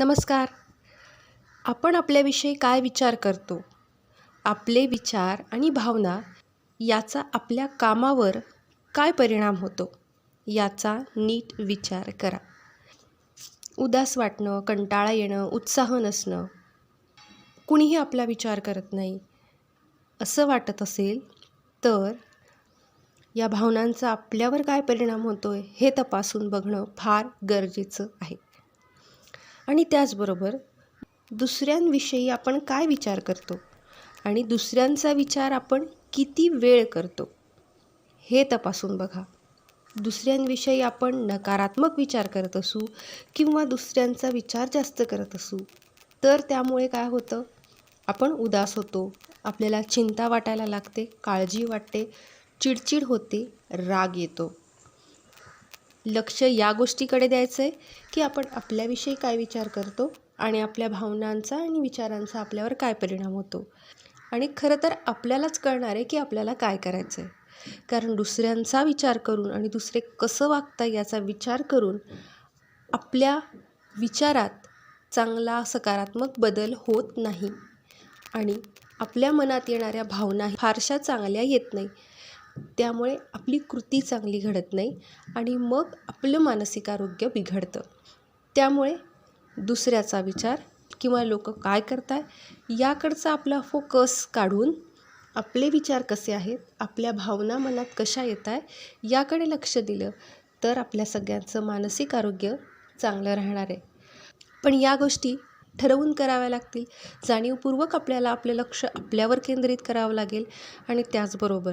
नमस्कार. आपण आपल्याविषयी काय विचार करतो? आपले विचार आणि भावना याचा आपल्या कामावर काय परिणाम होतो? याचा नीट विचार करा. उदास वाटणं कंटाळा येणं उत्साह नसणं कुणीही आपला विचार करत नाही असं वाटत असेल तर या भावनांचा आपल्यावर काय परिणाम होतो आहे हे तपासून बघणं फार गरजेचं आहे. आणि त्याचबरोबर दुसऱ्यांविषयी आपण काय विचार करतो आणि दुसऱ्यांचा विचार आपण किती वेळ करतो हे तपासून बघा. दुसऱ्यांविषयी आपण नकारात्मक विचार करत असू किंवा दुसऱ्यांचा विचार जास्त करत असू तर त्यामुळे काय होतं? आपण उदास होतो आपल्याला चिंता वाटायला लागते काळजी वाटते चिडचिड होते राग येतो. लक्ष या गोष्टीकडे द्यायचं आहे की आपण आपल्याविषयी काय विचार करतो आणि आपल्या भावनांचा आणि विचारांचा आपल्यावर काय परिणाम होतो. आणि खरं तर आपल्यालाच कळणार आहे की आपल्याला काय करायचं आहे कारण दुसऱ्यांचा विचार करून आणि दुसरे कसं वागता याचा विचार करून आपल्या विचारात चांगला सकारात्मक बदल होत नाही. आणि आपल्या मनात येणाऱ्या भावना फारशा चांगल्या येत नाही. त्यामुळे आपली कृती चांगली घडत नाही आणि मग आपलं मानसिक आरोग्य बिघडतं. त्यामुळे दुसऱ्याचा विचार किंवा लोक काय करतात याकडचा आपला फोकस काढून आपले विचार कसे आहेत आपल्या भावना मनात कशा येत आहे याकडे लक्ष दिलं तर आपल्या सगळ्यांचं मानसिक आरोग्य चांगलं राहणार आहे. पण या गोष्टी ठरवून कराव्या लागतील. जाणीवपूर्वक आपल्याला आपलं लक्ष आपल्यावर केंद्रित करावं लागेल आणि त्याचबरोबर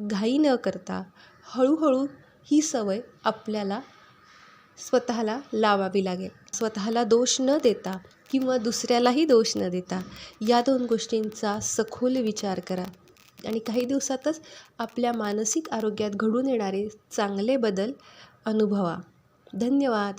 घाई न करता हळूहळू ही सवय आपल्याला स्वतःला लावावी लागेल. स्वतःला दोष न देता किंवा दुसऱ्यालाही दोष न देता या दोन गोष्टींचा सखोल विचार करा. आणि काही दिवसातच आपल्या मानसिक आरोग्यात घडून येणारे चांगले बदल अनुभवा. धन्यवाद.